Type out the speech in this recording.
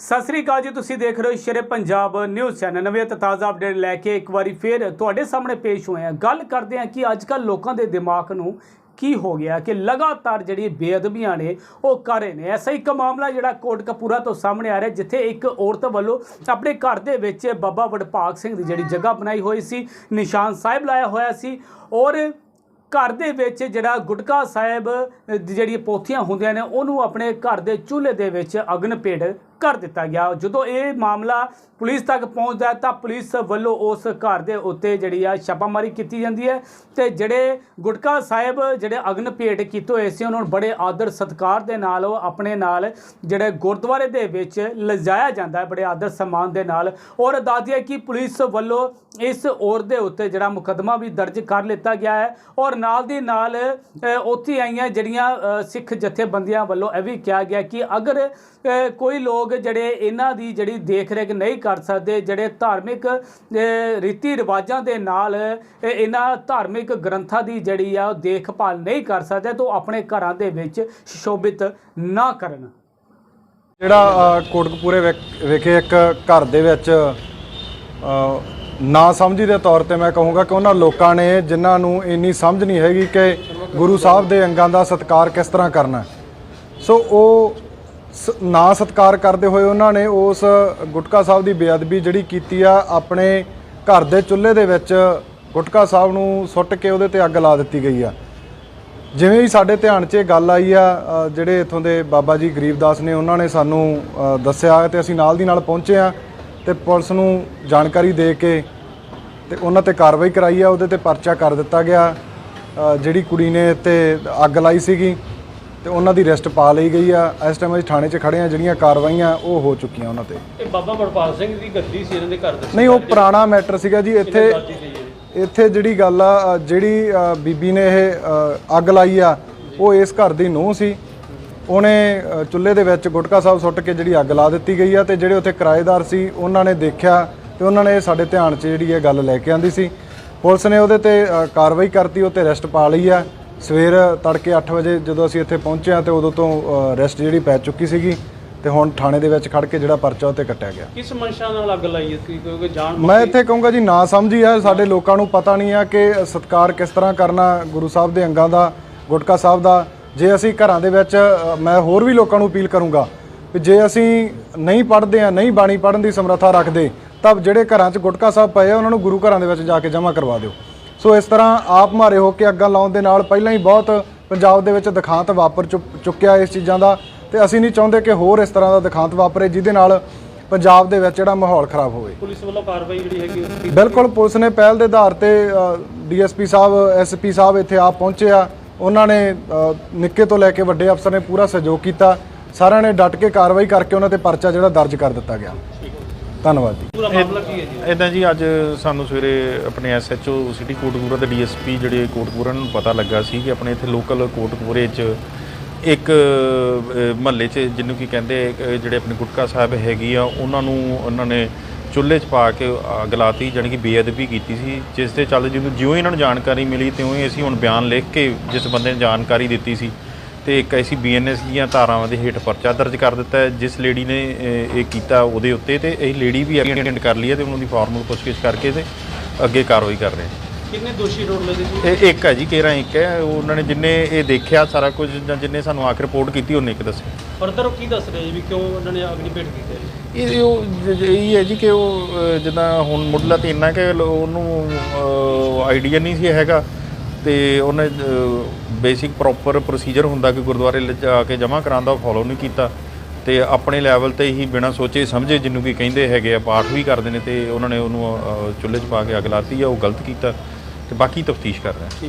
ਸਤਿ ਸ੍ਰੀ ਅਕਾਲ ਜੀ, ਤੁਸੀਂ ਦੇਖ ਰਹੇ ਹੋ ਸ਼ੇਰੇ ਪੰਜਾਬ ਨਿਊਜ਼ ਚੈਨਲ। ਨਵੇਂ ਤੇ ਤਾਜ਼ਾ ਅਪਡੇਟ ਲੈ ਕੇ ਇੱਕ ਵਾਰੀ ਫੇਰ ਤੁਹਾਡੇ ਸਾਹਮਣੇ ਪੇਸ਼ ਹੋਏ ਹਾਂ। ਗੱਲ ਕਰਦੇ ਹਾਂ ਕਿ ਅੱਜ ਕੱਲ ਲੋਕਾਂ ਦੇ ਦਿਮਾਗ ਨੂੰ ਕੀ ਹੋ ਗਿਆ ਕਿ ਲਗਾਤਾਰ ਜਿਹੜੀ ਬੇਅਦਬੀਆਂ ਨੇ, ਉਹ ਕਰ ਰਹੇ ਨੇ। ਐਸਾ ਇੱਕ ਮਾਮਲਾ ਜਿਹੜਾ ਕੋਟਕਪੂਰਾ ਤੋਂ ਸਾਹਮਣੇ ਆ ਰਿਹਾ, ਜਿੱਥੇ ਇੱਕ ਔਰਤ ਵੱਲੋਂ ਆਪਣੇ ਘਰ ਦੇ ਵਿੱਚ ਬਾਬਾ ਵਡਭਾਗ ਸਿੰਘ ਦੀ ਜਿਹੜੀ ਜਗ੍ਹਾ ਬਣਾਈ ਹੋਈ ਸੀ, ਨਿਸ਼ਾਨ ਸਾਹਿਬ ਲਾਇਆ ਹੋਇਆ ਸੀ ਔਰ ਘਰ ਦੇ ਵਿੱਚ ਜਿਹੜਾ ਗੁਟਕਾ ਸਾਹਿਬ ਦੀ ਜਿਹੜੀ ਪੋਥੀਆਂ ਹੁੰਦੀਆਂ ਨੇ, ਉਹਨੂੰ ਆਪਣੇ ਘਰ ਦੇ ਚੁੱਲ੍ਹੇ ਦੇ ਵਿੱਚ ਅਗਨ ਭੇਟ ਕਰ ਦਿੱਤਾ ਗਿਆ। ਜਦੋਂ ਇਹ ਮਾਮਲਾ ਪੁਲਿਸ ਤੱਕ ਪਹੁੰਚਦਾ ਹੈ, ਤਾਂ ਪੁਲਿਸ ਵੱਲੋਂ ਉਸ ਘਰ ਦੇ ਉੱਤੇ ਜਿਹੜੀ ਆ ਛਾਪਾਮਾਰੀ ਕੀਤੀ ਜਾਂਦੀ ਹੈ ਤੇ ਜਿਹੜੇ ਗੁਟਕਾ ਸਾਹਿਬ, ਜਿਹੜੇ ਅਗਨ ਭੇਟ ਕੀਤੇ ਹੋਏ ਸੀ, ਉਹਨਾਂ ਨੂੰ ਬੜੇ ਆਦਰ ਸਤਿਕਾਰ ਦੇ ਨਾਲ ਉਹ ਆਪਣੇ ਨਾਲ ਜਿਹੜੇ ਗੁਰਦੁਆਰੇ ਦੇ ਵਿੱਚ ਲਿਜਾਇਆ ਜਾਂਦਾ ਹੈ, ਬੜੇ ਆਦਰ ਸਨਮਾਨ ਦੇ ਨਾਲ। ਔਰ ਦੱਸਦੀ ਹੈ ਕਿ ਪੁਲਿਸ ਵੱਲੋਂ ਇਸ ਔਰਤ ਦੇ ਉੱਤੇ ਜਿਹੜਾ ਮੁਕੱਦਮਾ ਵੀ ਦਰਜ ਕਰ ਲਿੱਤਾ ਗਿਆ ਹੈ। ਔਰ ਨਾਲ ਦੀ ਨਾਲ ਉੱਥੇ ਆਈਆਂ ਜਿਹੜੀਆਂ ਸਿੱਖ ਜਥੇਬੰਦੀਆਂ ਵੱਲੋਂ ਇਹ ਵੀ ਕਿਹਾ ਗਿਆ ਕਿ ਅਗਰ ਕੋਈ ਲੋਕ ਜਿਹੜੇ ਇਹਨਾਂ ਦੀ ਜਿਹੜੀ ਦੇਖ ਰੇਖ ਨਹੀਂ ਕਰ ਸਕਦੇ ਜਿਹੜੇ ਧਾਰਮਿਕ ਰੀਤੀ ਰਿਵਾਜਾਂ ਦੇ ਨਾਲ ਇਹਨਾਂ ਧਾਰਮਿਕ ਗ੍ਰੰਥਾਂ ਦੀ ਜਿਹੜੀ ਆ ਉਹ ਦੇਖਭਾਲ ਨਹੀਂ ਕਰ ਸਕਦੇ ਤਾਂ ਉਹ ਆਪਣੇ ਘਰਾਂ ਦੇ ਵਿੱਚ ਸ਼ੋਭਿਤ ਨਾ ਕਰਨ। ਜਿਹੜਾ ਅ, ਕੋਟਕਪੂਰੇ ਵਿਖੇ ਇੱਕ ਘਰ ਦੇ ਵਿੱਚ ਨਾ ਸਮਝੀ ਦੇ ਤੌਰ ਤੇ ਮੈਂ ਕਹੂੰਗਾ ਕਿ ਉਹਨਾਂ ਲੋਕਾਂ ਨੇ ਜਿਨ੍ਹਾਂ ਨੂੰ ਇੰਨੀ ਸਮਝ ਨਹੀਂ ਹੈਗੀ ਕਿ ਗੁਰੂ ਸਾਹਿਬ ਦੇ ਅੰਗਾਂ ਦਾ ਸਤਿਕਾਰ ਕਿਸ ਤਰ੍ਹਾਂ ਕਰਨਾ। ਸੋ ਉਹ ਨਾ ਸਤਿਕਾਰ ਕਰਦੇ ਹੋਏ ਉਹਨਾਂ ਨੇ ਉਸ ਗੁਟਕਾ ਸਾਹਿਬ ਦੀ ਬੇਅਦਬੀ ਜਿਹੜੀ ਕੀਤੀ ਆ, ਆਪਣੇ ਘਰ ਦੇ ਚੁੱਲ੍ਹੇ ਦੇ ਵਿੱਚ ਗੁਟਕਾ ਸਾਹਿਬ ਨੂੰ ਸੁੱਟ ਕੇ ਉਹਦੇ ਤੇ ਅੱਗ ਲਾ ਦਿੱਤੀ ਗਈ ਆ। ਜਿਵੇਂ ਹੀ ਸਾਡੇ ਧਿਆਨ 'ਚ ਇਹ ਗੱਲ ਆਈ ਆ ਜਿਹੜੇ ਇਥੋਂ ਦੇ ਬਾਬਾ ਜੀ ਗਰੀਬਦਾਸ ਨੇ ਉਹਨਾਂ ਨੇ ਸਾਨੂੰ ਦੱਸਿਆ ਤੇ ਅਸੀਂ ਨਾਲ ਦੀ ਨਾਲ ਪਹੁੰਚੇ ਆ ਤੇ ਪੁਲਿਸ ਨੂੰ ਜਾਣਕਾਰੀ ਦੇ ਕੇ ਤੇ ਉਹਨਾਂ ਤੇ ਕਾਰਵਾਈ ਕਰਾਈ ਆ, ਉਹਦੇ ਤੇ ਪਰਚਾ ਕਰ ਦਿੱਤਾ ਗਿਆ। ਜਿਹੜੀ ਕੁੜੀ ਨੇ ਤੇ ਅੱਗ ਲਾਈ ਸੀਗੀ। ਤੇ ਉਹਨਾਂ ਦੀ ਅਰੈਸਟ ਪਾ ਲਈ ਗਈ ਆ। ਇਸ ਟਾਈਮ ਅਸੀਂ ਥਾਣੇ 'ਚ ਖੜੇ ਆ ਜਿਹੜੀਆਂ ਕਾਰਵਾਈਆਂ ਉਹ ਹੋ ਚੁੱਕੀਆਂ ਉਹਨਾਂ ਤੇ। ਇਹ ਬਾਬਾ ਵਰਪਾਲ ਸਿੰਘ ਦੀ ਗੱਦੀ ਸੀ ਇਹਨਾਂ ਦੇ ਘਰ ਦੇ ਨਹੀਂ ਉਹ ਪੁਰਾਣਾ ਮੈਟਰ ਸੀਗਾ ਜੀ ਇੱਥੇ। ਇੱਥੇ ਜਿਹੜੀ ਗੱਲ ਆ ਜਿਹੜੀ ਅ, ਬੀਬੀ ਨੇ ਇਹ ਅ, ਅੱਗ ਲਾਈ ਆ ਉਹ ਇਸ ਘਰ ਦੀ ਨੂੰਹ ਸੀ। ਉਹਨੇ ਅ, ਚੁੱਲ੍ਹੇ ਦੇ ਵਿੱਚ ਗੁਟਕਾ ਸਾਹਿਬ ਸੁੱਟ ਕੇ ਜਿਹੜੀ ਅੱਗ ਲਾ ਦਿੱਤੀ ਗਈ ਆ ਤੇ ਜਿਹੜੇ ਉੱਥੇ ਕਿਰਾਏਦਾਰ ਸੀ ਉਹਨਾਂ ਨੇ ਦੇਖਿਆ ਤੇ ਉਹਨਾਂ ਨੇ ਸਾਡੇ ਧਿਆਨ 'ਚ ਜਿਹੜੀ ਇਹ ਗੱਲ ਲੈ ਕੇ ਆਂਦੀ ਸੀ। ਪੁਲਿਸ ਨੇ ਉਹਦੇ ਤੇ ਅ, ਕਾਰਵਾਈ ਕਰਤੀ ਉਹ ਤੇ ਅਰੈਸਟ ਪਾ ਲਈ ਆ। ਸਵੇਰ ਤੜਕੇ 8 ਵਜੇ ਜਦੋਂ ਅਸੀਂ ਇੱਥੇ ਪਹੁੰਚੇ ਆ ਤੇ ਉਦੋਂ ਤੋਂ ਅਰੈਸਟ ਜਿਹੜੀ ਪੈ ਚੁੱਕੀ ਸੀਗੀ ਤੇ ਹੁਣ ਥਾਣੇ ਦੇ ਵਿੱਚ ਖੜ ਕੇ ਜਿਹੜਾ ਪਰਚਾ ਉਹ ਤੇ ਕੱਟਿਆ ਗਿਆ। ਕਿਸ ਮਨਸ਼ਾ ਨਾਲ ਅੱਗ ਲਾਈ ਸੀ ਕਿਉਂਕਿ ਜਾਣ ਮੈਂ ਇੱਥੇ ਕਹੂੰਗਾ ਜੀ ਨਾ ਸਮਝੀ ਆ ਸਾਡੇ ਲੋਕਾਂ ਨੂੰ ਪਤਾ ਨਹੀਂ ਆ ਕਿ ਸਤਕਾਰ ਕਿਸ ਤਰ੍ਹਾਂ ਕਰਨਾ ਗੁਰੂ ਸਾਹਿਬ ਦੇ ਅੰਗਾਂ ਦਾ ਗੁਟਕਾ ਸਾਹਿਬ ਦਾ। ਜੇ ਅਸੀਂ ਘਰਾਂ ਦੇ ਵਿੱਚ ਮੈਂ ਹੋਰ ਵੀ ਲੋਕਾਂ ਨੂੰ ਅਪੀਲ ਕਰੂੰਗਾ ਕਿ ਜੇ ਅਸੀਂ ਨਹੀਂ ਪੜ੍ਹਦੇ ਆ ਨਹੀਂ ਬਾਣੀ ਪੜ੍ਹਨ ਦੀ ਸਮਰੱਥਾ ਰੱਖਦੇ ਤਾਂ ਜਿਹੜੇ ਘਰਾਂ 'ਚ ਗੁਟਕਾ ਸਾਹਿਬ ਪਏ ਆ ਉਹਨਾਂ ਨੂੰ ਗੁਰੂ ਘਰਾਂ ਦੇ ਵਿੱਚ ਜਾ ਕੇ ਜਮ੍ਹਾਂ ਕਰਵਾ ਦਿਓ। ਸੋ ਇਸ ਤਰ੍ਹਾਂ ਆਪ ਮਾਰੇ ਹੋ ਕੇ ਅੱਗਾਂ ਲਾਉਣ ਦੇ ਨਾਲ ਪਹਿਲਾਂ ਹੀ ਬਹੁਤ ਪੰਜਾਬ ਦੇ ਵਿੱਚ ਦਿਖਾਂਤ ਵਾਪਰ ਚੁੱਕ- ਚੁੱਕਿਆ ਇਸ ਚੀਜ਼ਾਂ ਦਾ ਤੇ ਅਸੀਂ ਨਹੀਂ ਚਾਹੁੰਦੇ ਕਿ ਹੋਰ ਇਸ ਤਰ੍ਹਾਂ ਦਾ ਦਿਖਾਂਤ ਵਾਪਰੇ ਜਿਹਦੇ ਨਾਲ ਪੰਜਾਬ ਦੇ ਵਿੱਚ ਜਿਹੜਾ ਮਾਹੌਲ ਖਰਾਬ ਹੋਵੇ। ਪੁਲਿਸ ਵੱਲੋਂ ਕਾਰਵਾਈ ਜਿਹੜੀ ਹੈਗੀ। ਬਿਲਕੁਲ ਪੁਲਿਸ ਨੇ ਪਹਿਲ ਦੇ ਆਧਾਰ ਤੇ ਡੀਐਸਪੀ ਸਾਹਿਬ ਐਸਪੀ ਸਾਹਿਬ ਇੱਥੇ ਆਪ ਪਹੁੰਚੇ ਆ। ਉਹਨਾਂ ਨੇ ਨਿੱਕੇ ਤੋਂ ਲੈ ਕੇ ਵੱਡੇ ਅਫਸਰ ਨੇ ਪੂਰਾ ਸਹਿਯੋਗ ਕੀਤਾ। ਸਾਰਿਆਂ ਨੇ ਡਟ ਕੇ ਕਾਰਵਾਈ ਕਰਕੇ ਉਹਨਾਂ ਤੇ ਪਰਚਾ ਜਿਹੜਾ ਦਰਜ ਕਰ ਦਿੱਤਾ ਗਿਆ। ਧੰਨਵਾਦ ਜੀ। ਪੂਰਾ ਮਾਮਲਾ ਕੀ ਹੈ ਜੀ? ਇਦਾਂ ਜੀ ਅੱਜ ਸਾਨੂੰ ਸਵੇਰੇ ਆਪਣੇ ਐਸਐਚਓ ਸਿਟੀ ਕੋਟਕਪੂਰਾ ਤੇ ਡੀਐਸਪੀ ਜਿਹੜੇ ਕੋਟਕਪੂਰਾ ਨੂੰ ਪਤਾ ਲੱਗਾ ਸੀ ਕਿ ਆਪਣੇ ਇੱਥੇ ਲੋਕਲ ਕੋਟਕਪੂਰੇ 'ਚ ਇੱਕ ਮਹੱਲੇ 'ਚ ਜਿਹਨੂੰ ਕੀ ਕਹਿੰਦੇ ਜਿਹੜੇ ਆਪਣੇ ਗੁਟਕਾ ਸਾਹਿਬ ਹੈਗੀ ਆ ਉਹਨਾਂ ਨੂੰ ਉਹਨਾਂ ਨੇ ਚੁੱਲ੍ਹੇ 'ਚ ਪਾ ਕੇ ਅੱਗ ਲਾਤੀ ਜਾਣੀ ਕਿ ਬੇਅਦਬੀ ਕੀਤੀ ਸੀ ਜਿਸ ਦੇ ਚੱਲਦੇ ਜਿਵੇਂ ਜਿਉਂ ਹੀ ਇਹਨਾਂ ਨੂੰ ਜਾਣਕਾਰੀ ਮਿਲੀ ਤਿਉਂ ਹੀ ਅਸੀਂ ਹੁਣ ਬਿਆਨ ਲਿਖ ਕੇ ਜਿਸ ਬੰਦੇ ਨੇ ਜਾਣਕਾਰੀ ਦਿੱਤੀ ਸੀ ਤੇ ਇੱਕ ਐਸੀ ਬੀਐਨਐਸ ਦੀਆਂ ਧਾਰਾਵਾਂ ਦੇ ਹੇਠ ਪਰਚਾ ਦਰਜ ਕਰ ਦਿੱਤਾ ਹੈ ਜਿਸ ਲੇਡੀ ਨੇ ਇਹ ਕੀਤਾ ਉਹਦੇ ਉੱਤੇ ਤੇ ਇਹ ਲੇਡੀ ਵੀ ਅਟੈਂਡ ਕਰ ਲਈ ਹੈ ਤੇ ਉਹਨਾਂ ਦੀ ਫਾਰਮਲ ਪੁੱਛਗਿੱਛ ਕਰਕੇ ਤੇ ਅੱਗੇ ਕਾਰਵਾਈ ਕਰ ਰਹੇ ਹਾਂ ਕਿੰਨੇ ਦੋਸ਼ੀ ਲਗੇ ਜੀ ਇਹ ਇੱਕ ਹੈ ਜੀ ਕੇਰਾ ਇੱਕ ਹੈ। ਉਹਨਾਂ ਨੇ ਜਿੰਨੇ ਇਹ ਦੇਖਿਆ ਸਾਰਾ ਕੁਝ ਜਾਂ ਜਿੰਨੇ ਸਾਨੂੰ ਆ ਕੇ ਰਿਪੋਰਟ ਕੀਤੀ ਉਹਨੇ ਇੱਕ ਦੱਸਿਆ। ਫਰਦਰ ਉਹ ਕੀ ਦੱਸ ਰਹੇ ਜੀ ਵੀ ਕਿਉਂ ਉਹਨਾਂ ਨੇ ਅਗਨੀ ਭੇਟ ਕੀਤੀ ਹੈ ਜੀ? ਇਹ ਉਹ ਜ- ਜ- ਇਹ ਹੈ ਜੀ ਕਿ ਉਹ ਅਹ, ਜਿੱਦਾਂ ਹੁਣ ਮੁੱਢਲਾ ਤੇ ਇੰਨਾ ਕਿ ਲੋ- ਉਹਨੂੰ ਆਈਡੀਆ ਨਹੀਂ ਸੀ ਹੈਗਾ। ਤੇ ਉਹਨੇ ਬੇਸਿਕ ਪ੍ਰੋਪਰ ਪ੍ਰੋਸੀਜਰ ਹੁੰਦਾ ਕਿ ਗੁਰਦੁਆਰੇ ਲਿਜਾ ਕੇ ਜਮ੍ਹਾਂ ਕਰਾਉਣ ਦਾ ਫੋਲੋ ਨਹੀਂ ਕੀਤਾ। ਤੇ ਆਪਣੇ ਲੈਵਲ ਤੇ ਹੀ ਬਿਨਾਂ ਸੋਚੇ ਸਮਝੇ ਜਿਹਨੂੰ ਕੀ ਕਹਿੰਦੇ ਹੈਗੇ ਆ, ਪਾਠ ਵੀ ਕਰਦੇ ਨੇ ਤੇ ਉਹਨਾਂ ਨੇ ਉਹਨੂੰ ਚੁੱਲ੍ਹੇ 'ਚ ਪਾ ਕੇ ਅੱਗ ਲਾਤੀ ਆ, ਉਹ ਗਲਤ ਕੀਤਾ ਤੇ ਬਾਕੀ ਤਫਤੀਸ਼ ਕਰ ਰਹੇ ਆ।